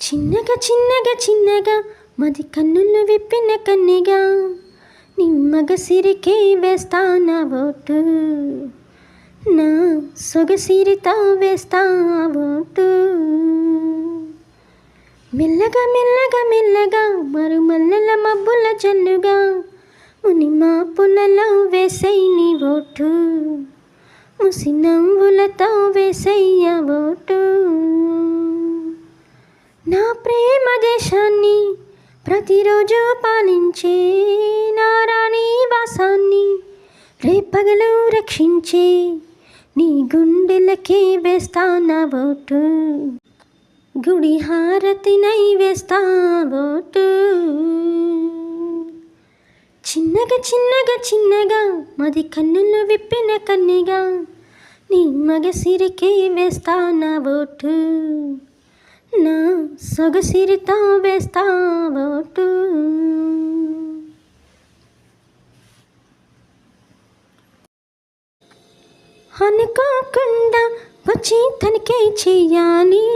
చిన్నగా చిన్నగా చిన్నగా మది కన్నులు విప్పిన కన్నిగా నిమ్మగ సిరికే వేస్తానా ఓటు? నా సొగసిరితో వేస్తా ఓటు? మెల్లగా మెల్లగా మెల్లగా మరుమల్లల మబ్బుల జల్లుగా మునిమా పులలో వేసై నీ ఓటు? ముసి నవ్వులతో వేసయ్య ఓటు నా ప్రేమ దేశాన్ని ప్రతిరోజు పాలించే నారాణి వాసాన్ని రేపగలు రక్షించే నీ గుండెలకే వేస్తానా ఓటు? గుడి హారతినై వేస్తా ఓటు? చిన్నగా చిన్నగా చిన్నగా మది కన్నులు విప్పిన కన్నిగా నీ మగ సిరికే వేస్తానా ఓటు? సొగసిరితో వేస్తా ఓటు అనుకోకుండా వచ్చి తనిఖీ చెయ్యాలి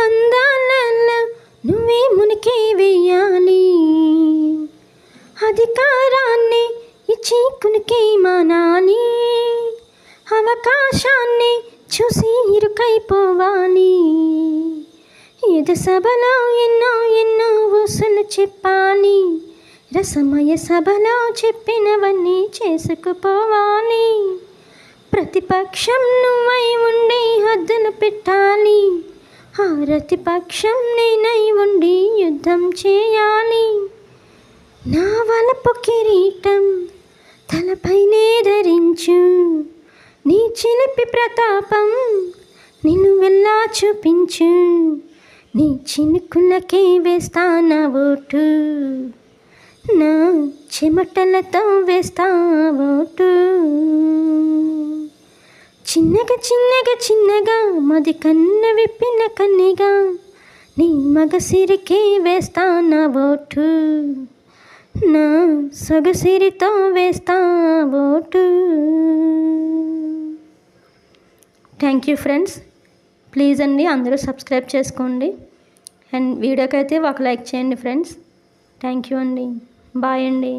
అందాలలో నువ్వే మునికే వేయాలి. అధికారాన్ని ఇచ్చి కునికే మానాలి. అవకాశాన్ని చూసి ఇరుకైపోవాలి. ఎదు సభలో ఎన్నో ఎన్నో ఊసులు చెప్పాలి. రసమయ సభలో చెప్పినవన్నీ చేసుకుపోవాలి. ప్రతిపక్షం నువ్వై ఉండి హద్దులు పెట్టాలి. ఆ ప్రతిపక్షం నేనై ఉండి యుద్ధం చేయాలి. నా వలపు కిరీటం తలపైనే ధరించు. నీ చిలిపి ప్రతాపం నిన్ను వెళ్ళా చూపించు. నీ చినుకులకే వేస్తానా ఓటు? నా చెమటలతో వేస్తా ఓటు? చిన్నగా చిన్నగా చిన్నగా మది కన్ను విప్పిన కన్నిగా నీ మగ సిరికే వేస్తానా ఓటు? నా సొగసిరితో వేస్తా vote? Thank you friends please అండి అందరూ సబ్స్క్రైబ్ చేసుకోండి. అండ్ వీడియోకి అయితే ఒక లైక్ చేయండి ఫ్రెండ్స్. థ్యాంక్ యూ అండి. బాయ్ అండి.